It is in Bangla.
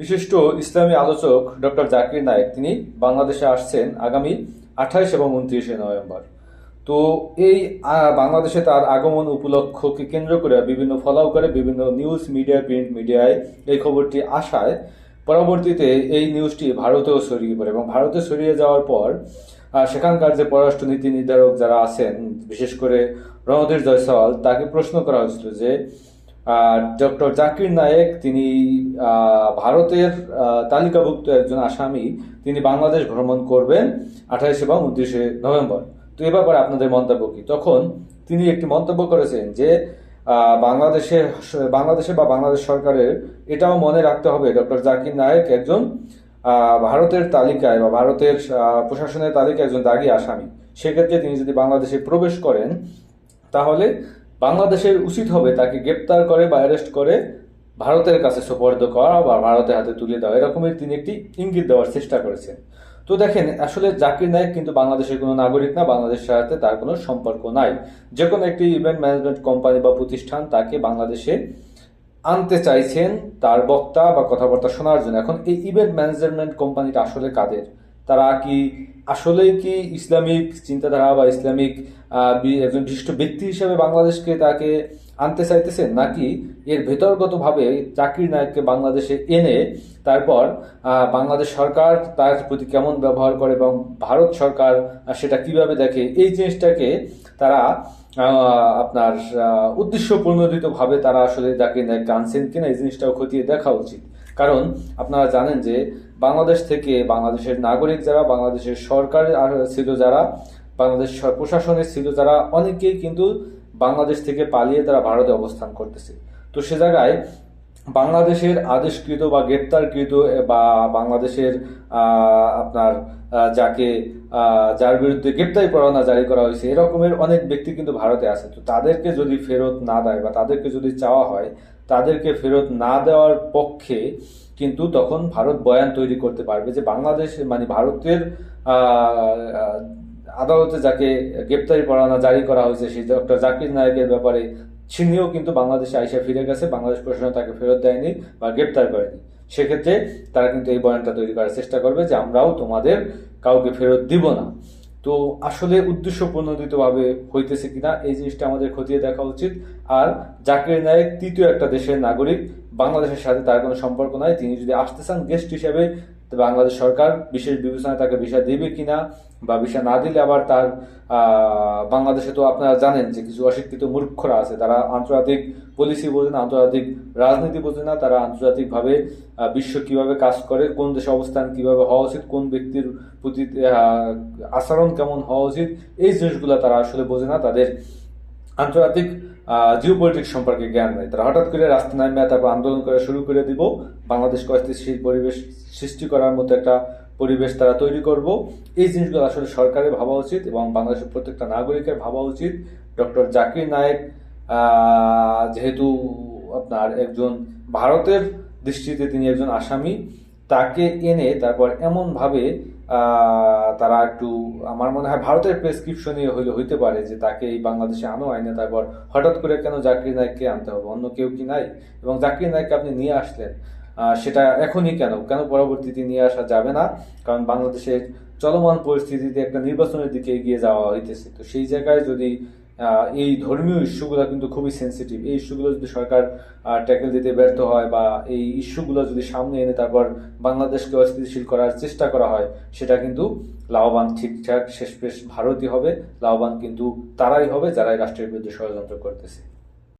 বিশিষ্ট ইসলামী আলোচক ডক্টর জাকির নায়েক, তিনি বাংলাদেশে আসছেন আগামী আঠাইশ এবং উনত্রিশে নভেম্বর। তো এই বাংলাদেশে তার আগমন উপলক্ষকে কেন্দ্র করে বিভিন্ন ফলাও করে বিভিন্ন নিউজ মিডিয়া প্রিন্ট মিডিয়ায় এই খবরটি আসায়। পরবর্তীতে এই নিউজটি ভারতেও ছড়িয়ে পড়ে এবং ভারতে ছড়িয়ে যাওয়ার পর সেখানকার যে পররাষ্ট্র নীতি নির্ধারক যারা আছেন, বিশেষ করে রণধীর জয়সওয়াল, তাকে প্রশ্ন করা হয়েছিল যে ডক্টর জাকির নায়েক, তিনি ভারতের তালিকাভুক্ত একজন আসামি, তিনি বাংলাদেশ ভ্রমণ করবেন আঠাইশ এবং উনত্রিশে নভেম্বর। তো এ ব্যাপারে আপনাদের মন্তব্য কি? তখন তিনি একটি মন্তব্য করেছেন যে বাংলাদেশে বাংলাদেশে বা বাংলাদেশ সরকারের এটাও মনে রাখতে হবে, ডক্টর জাকির নায়েক একজন ভারতের তালিকায় বা ভারতের প্রশাসনের তালিকায় একজন দাগি আসামি। সেক্ষেত্রে তিনি যদি বাংলাদেশে প্রবেশ করেন, তাহলে বাংলাদেশের উচিত হবে তাকে গ্রেপ্তার করে বা অ্যারেস্ট করে ভারতের কাছে সোপর্দ করা বা ভারতের হাতে তুলে দেওয়া। এরকমের তিনি একটি ইঙ্গিত দেওয়ার চেষ্টা করেছেন। তো দেখেন, আসলে জাকির নায়েক কিন্তু বাংলাদেশের কোনো নাগরিক না বাংলাদেশের সাথে তার কোনো সম্পর্ক নাই। যে কোনো একটি ইভেন্ট ম্যানেজমেন্ট কোম্পানি বা প্রতিষ্ঠান তাকে বাংলাদেশে আনতে চাইছেন তার বক্তা বা কথাবার্তা শোনার জন্য। এখন এই ইভেন্ট ম্যানেজমেন্ট কোম্পানিটা আসলে কাদের? তারা কি আসলেই কি ইসলামিক চিন্তাধারা বা ইসলামিক একজন বিশিষ্ট ব্যক্তি হিসেবে বাংলাদেশকে তাকে আনতে চাইতেছেন নাকি এর ভেতরগতভাবে চাকরি নায়ককে বাংলাদেশে এনে তারপর বাংলাদেশ সরকার তার প্রতি কেমন ব্যবহার করে এবং ভারত সরকার সেটা কীভাবে দেখে? এই জিনিসটাকে তারা আপনার উদ্দেশ্য প্রণোদিতভাবে তারা আসলে জাকির নায়ককে আনছেন কিনা, এই জিনিসটাও খতিয়ে দেখা উচিত। কারণ আপনারা জানেন যে বাংলাদেশ থেকে বাংলাদেশের নাগরিক যারা, বাংলাদেশের সরকার আর ছিল যারা, বাংলাদেশ প্রশাসনের ছিল যারা, অনেকেই কিন্তু বাংলাদেশ থেকে পালিয়ে তারা ভারতে অবস্থান করতেছে। তো সে জায়গায় বাংলাদেশের আদেশকৃত বা গ্রেপ্তারকৃত বা বাংলাদেশের আপনার যাকে যার বিরুদ্ধে গ্রেপ্তারি পরোয়ানা জারি করা হয়েছে এরকমের অনেক ব্যক্তি কিন্তু ভারতে আছে। তো তাদেরকে যদি ফেরত না দেয় বা তাদেরকে যদি চাওয়া হয়, তাদেরকে ফেরত না দেওয়ার পক্ষে কিন্তু তখন ভারত বয়ান তৈরি করতে পারবে যে বাংলাদেশ মানে ভারতের আদালতে যাকে গ্রেপ্তারি পরোয়ানা জারি করা হয়েছে, সেই ডক্টর জাকির নায়কের ব্যাপারে সিনিও কিন্তু বাংলাদেশে আইসা ফিরে গেছে, বাংলাদেশ প্রশাসন তাকে ফেরত দেয়নি বা গ্রেপ্তার করেনি। সেক্ষেত্রে তারা কিন্তু এই বয়ানটা তৈরি করার চেষ্টা করবে যে আমরাও তোমাদের কাউকে ফেরত দিব না। তো আসলে উদ্দেশ্য প্রণোদিতভাবে হইতেছে কিনা, এই জিনিসটা আমাদের খতিয়ে দেখা উচিত। আর জাকির নায়েক তৃতীয় একটা দেশের নাগরিক, বাংলাদেশের সাথে তার কোনো সম্পর্ক নাই। তিনি যদি আসতে চান গেস্ট হিসেবে তো বাংলাদেশ সরকার বিশেষ বিবেচনায় তাকে ভিসা দেবে কিনা বা ভিসা না দিলে আবার তার বাংলাদেশে তো আপনারা জানেন যে কিছু অশিক্ষিত মূর্খরা আছে। তারা আন্তর্জাতিক পলিসি বোঝে না, আন্তর্জাতিক রাজনীতি বোঝে না। তারা আন্তর্জাতিকভাবে বিশ্ব কীভাবে কাজ করে, কোন দেশে অবস্থান কীভাবে হওয়া উচিত, কোন ব্যক্তির প্রতি আচরণ কেমন হওয়া উচিত, এই জিনিসগুলো তারা আসলে বোঝে না। তাদের আন্তর্জাতিক জিও পলিটিক্স সম্পর্কে জ্ঞান নেই। তারা হঠাৎ করে রাস্তা নামে তারপর আন্দোলন করা শুরু করে দিব। বাংলাদেশকে অস্থিতিশীল পরিবেশ সৃষ্টি করার মতো একটা পরিবেশ তারা তৈরি করব। এই জিনিসগুলো আসলে সরকারের ভাবা উচিত এবং বাংলাদেশের প্রত্যেকটা নাগরিকের ভাবা উচিত। ডক্টর জাকির নায়েক যেহেতু আপনার একজন ভারতের দৃষ্টিতে তিনি একজন আসামি তাকে এনে তারপর এমনভাবে তারা একটু, আমার মনে হয় ভারতের প্রেসক্রিপশনে হইলে হইতে পারে যে তাকে এই বাংলাদেশে আনো আইনে, তারপর হঠাৎ করে কেন জাকির নায়ককে আনতে হবে? অন্য কেউ কি নাই? এবং জাকির নায়ককে আপনি নিয়ে আসলেন সেটা এখনই কেন? কেন পরবর্তীতে নিয়ে আসা যাবে না? কারণ বাংলাদেশের চলমান পরিস্থিতিতে একটা নির্বাচনের দিকে এগিয়ে যাওয়া হইতেছে। তো সেই জায়গায় যদি এই ধর্মীয় ইস্যুগুলো কিন্তু খুবই সেন্সিটিভ এই ইস্যুগুলো যদি সরকার ট্যাকেল দিতে ব্যর্থ হয় বা এই ইস্যুগুলো যদি সামনে এনে তারপর বাংলাদেশকে অস্থিতিশীল করার চেষ্টা করা হয়, সেটা কিন্তু লাভবান ঠিকঠাক শেষ পেশ ভারতই হবে। লাভবান কিন্তু তারাই হবে যারা এই রাষ্ট্রের বিরুদ্ধে ষড়যন্ত্র করতেছে।